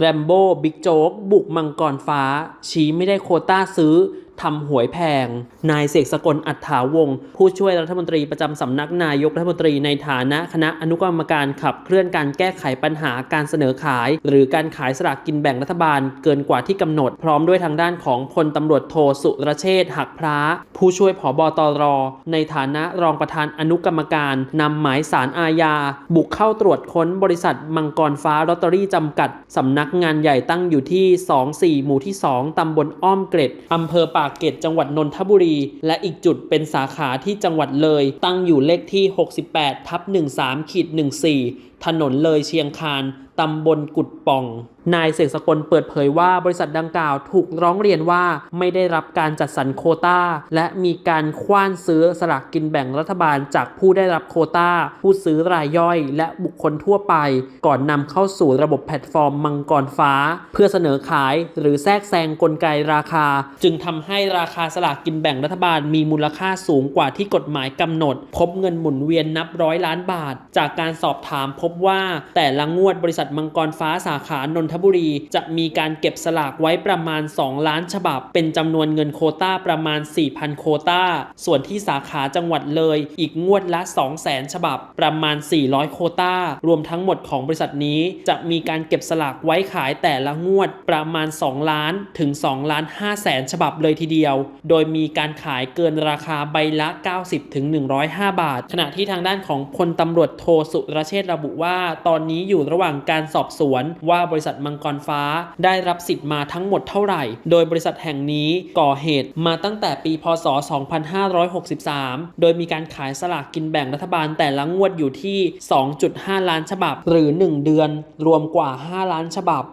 แรมโบ้บิ๊กโจ๊กบุกมังกรฟ้า ชี้ไม่ได้โคต้าซื้อ ทำหวยแพง นายเสกสกลอัฏฐาวงศ์ผู้ช่วยรัฐมนตรีประจำสำนักนายกรัฐมนตรีในฐานะคณะอนุกรรมการขับเคลื่อนการแก้ไขปัญหาการเสนอขาย หรือการขายสลากกินแบ่งรัฐบาลเกินกว่าที่กำหนด พร้อมด้วยทางด้านของพลตำรวจโทสุรเชษฐ์หักพร้าผู้ช่วยผอบอตร ในฐานะรองประธานอนุกรรมการนำหมายสารอาญา บุกเข้าตรวจค้นบริษัทมังกรฟ้าลอตเตอรี่จำกัดสำนักงานใหญ่ตั้งอยู่ที่ 24 หมู่ที่ 2ตำบลอ้อมเกร็ดอำเภอปากเกร็ดจังหวัดนนทบุรี และอีกจุดเป็นสาขาที่จังหวัดเลย ตั้งอยู่เลขที่ 68ทับ13ขีด14 ถนนเลยเชียงคาน ตำบลกุดป่อง นายเสกสกลเปิดเผยว่าบริษัทดังกล่าวถูกร้องเรียนว่าไม่ได้รับการจัดสรรโคตาและมีการคว้านซื้อสลากกินแบ่งรัฐบาลจากผู้ได้รับโควตาผู้ซื้อรายย่อย และบุคคลทั่วไป ก่อนนำเข้าสู่ระบบแพลตฟอร์มมังกรฟ้า เพื่อเสนอขายหรือแทรกแซงกลไกราคา จึงทำให้ราคาสลากกินแบ่งรัฐบาลมีมูลค่าสูงกว่าที่กฎหมายกำหนด พบเงินหมุนเวียนนับร้อยล้านบาท จากการสอบถามพบว่าแต่ละงวดบริษัทมังกรฟ้าสาขานนทบุรี จะมีการเก็บสลากไว้ประมาณ 2 ล้านฉบับ เป็นจำนวนเงินโคต้าประมาณ 4,000 โคต้า ส่วนที่สาขาจังหวัดเลย อีกงวดละ 200,000 ฉบับ ประมาณ 400 โคต้า รวมทั้งหมดของบริษัทนี้ จะมีการเก็บสลากไว้ขายแต่ละงวดประมาณ 2 ล้านถึง2ล้าน5แสนฉบับเลยทีเดียว โดยมีการขายเกินราคาใบละ 90ถึง105 บาท ขณะที่ทางด้านของพลตำรวจโทสุรเชษระบุว่า ตอนนี้อยู่ระหว่างการสอบสวนว่าบริษัทมังกรฟ้าได้รับสิทธิ์มาทั้งหมดเท่าไหร่ โดยบริษัทแห่งนี้ก่อเหตุมาตั้งแต่ปี พศ 2563 โดยมีการขายสลากกินแบ่งรัฐบาลแต่ละงวดอยู่ที่ 2.5 ล้านฉบับ หรือ 1 เดือน รวมกว่า 5 ล้านฉบับ